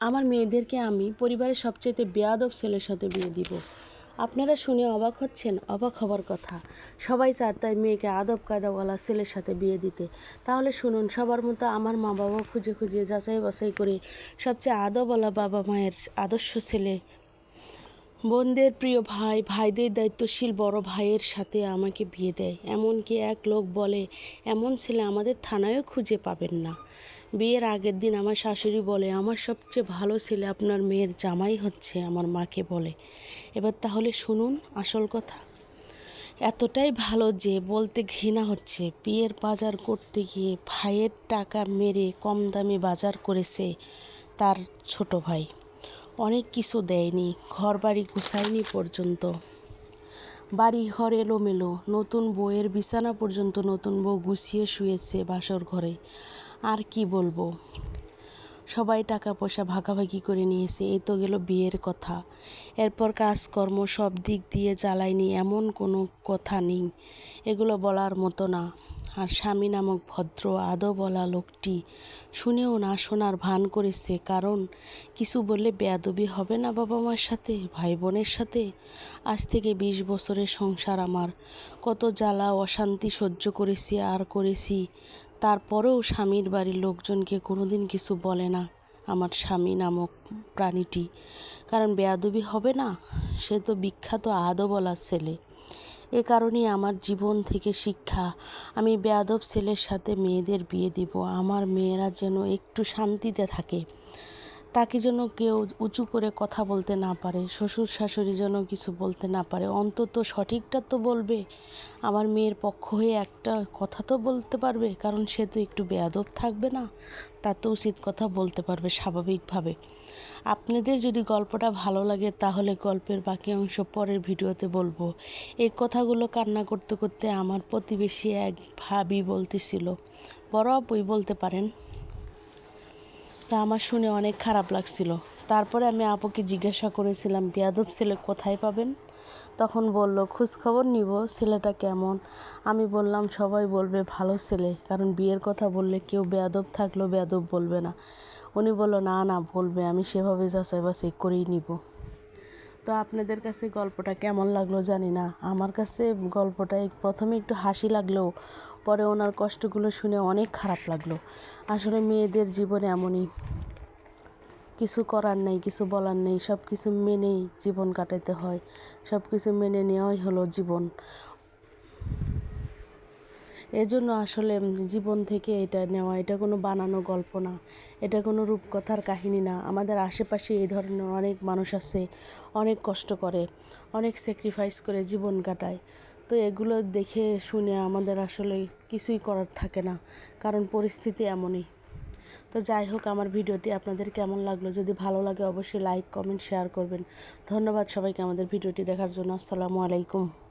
আমার মেয়েদেরকে আমি পরিবারের সবচেয়ে বেয়াদব ছেলের সাথে বিয়ে দিব। আপনারা শুনে অবাক হচ্ছেন, অবাক হবার কথা। সবাই চার তাই মেয়েকে আদব কায়দাওয়ালা ছেলের সাথে বিয়ে দিতে। তাহলে শুনুন, সবার মতো আমার মা বাবা খুঁজে খুঁজে যাচাই বাছাই করে সবচেয়ে আদবওয়ালা বাবা মায়ের আদর্শ ছেলে বোনদের প্রিয় ভাই, ভাইদের দায়িত্বশীল বড় ভাইয়ের সাথে আমাকে বিয়ে দেয়। এমনকি এক লোক বলে, এমন ছেলে আমাদের থানায়ও খুঁজে পাবেন না। বিয়ের আগের দিন আমার শাশুড়ি বলে, আমার সবচেয়ে ভালো ছেলে আপনার মেয়ের জামাই হচ্ছে, আমার মাকে বলে। এবার তাহলে শুনুন আসল কথা। এতটাই ভালো যে বলতে ঘৃণা হচ্ছে। বিয়ের বাজার করতে গিয়ে ভাইয়ের টাকা মেরে কম দামে বাজার করেছে তার ছোট ভাই। অনেক কিছু দেয়নি ঘর বাড়ি গুছায়নি পর্যন্ত। বাড়ি ঘর এলোমেলো, নতুন বউয়ের বিছানা পর্যন্ত নতুন বউ গুছিয়ে শুয়েছে বাসর ঘরে। আর কি বলব? সবাই টাকা পয়সা ভাগাভাগি করে নিয়েছে, এই তো গেল বিয়ের কথা। এরপর কাজকর্ম সব দিক দিয়ে জ্বালায়নি এমন কোনো কথা নেই। এগুলো বলার মতো না। আর স্বামী নামক ভদ্র আদো বলা লোকটি শুনেও না শোনার ভান করেছে, কারণ কিছু বললে বেয়াদবি হবে না বাবা মার সাথে ভাই বোনের সাথে। আজ থেকে বিশ বছরের সংসার আমার। কত জ্বালা, অশান্তি সহ্য করেছি, আর করেছি। তারপরেও স্বামীর বাড়ির লোকজনকে কোনোদিন কিছু বলে না আমার স্বামী নামক প্রাণীটি। কারণ বেয়াদবি হবে না, সে তো বিখ্যাত আদো বলার ছেলে। এ কারণেই আমার জীবন থেকে শিক্ষা। আমি বেয়াদব ছেলের সাথে মেয়েদের বিয়ে দিব। আমার মেয়েরা যেন একটু শান্তিতে থাকে। তাকে যেন কেউ উঁচু করে কথা বলতে না পারে, শ্বশুর শাশুড়ি যেন কিছু বলতে না পারে। অন্তত সঠিকটা তো বলবে। আমার মেয়ের পক্ষ হয়ে একটা কথা তো বলতে পারবে, কারণ সে তো একটু বেয়াদব থাকবে না, তার তো উচিত কথা বলতে পারবে স্বাভাবিকভাবে। আপনাদের যদি গল্পটা ভালো লাগে, তাহলে গল্পের বাকি অংশ পরের ভিডিওতে বলব। এই কথাগুলো কান্না করতে করতে আমার প্রতিবেশী এক ভাবি বলতেছিল, বড় আপুই বলতে পারেন। তা আমার শুনে অনেক খারাপ লাগছিল। তারপরে আমি আপুকে জিজ্ঞাসা করেছিলাম, বেয়াদব ছেলে কোথায় পাবেন? তখন বলল, খোঁজখবর নিব, ছেলেটা কেমন? আমি বললাম, সবাই বলবে ভালো ছেলে, কারণ বিয়ের কথা বললে কেউ বেয়াদব থাকলেও বেয়াদব বলবে না। উনি বলল, না না, বলবে, আমি সেভাবে যাচাই বাছাই করেই নিব। তো আপনাদের কাছে গল্পটা কেমন লাগল জানি না। আমার কাছে গল্পটা প্রথমে একটু হাসি লাগল, পরে ওনার কষ্টগুলো শুনে অনেক খারাপ লাগল। আসলে মেয়েদের জীবনে এমনই। কিছু করার নেই, কিছু বলার নেই সব কিছু মেনেই জীবন কাটাতে হয়। সব কিছু মেনে নেওয়াই হলো জীবন। এজন্য আসলে জীবন থেকে এটা নেওয়া, এটা কোনো বানানো গল্প না। এটা কোনো রূপকথার কাহিনী না। আমাদের আশেপাশে এই ধরনের অনেক মানুষ আছে, অনেক কষ্ট করে, অনেক স্যাক্রিফাইস করে জীবন কাটায়। তো এগুলো দেখে শুনে আমাদের আসলে কিছুই করার থাকে না, কারণ পরিস্থিতি এমনই। তো যাই হোক, আমার ভিডিওটি আপনাদের কেমন লাগল? যদি ভালো লাগে, অবশ্যই লাইক কমেন্ট শেয়ার করবেন। ধন্যবাদ সবাইকে আমাদের ভিডিওটি দেখার জন্য। আসসালামু আলাইকুম।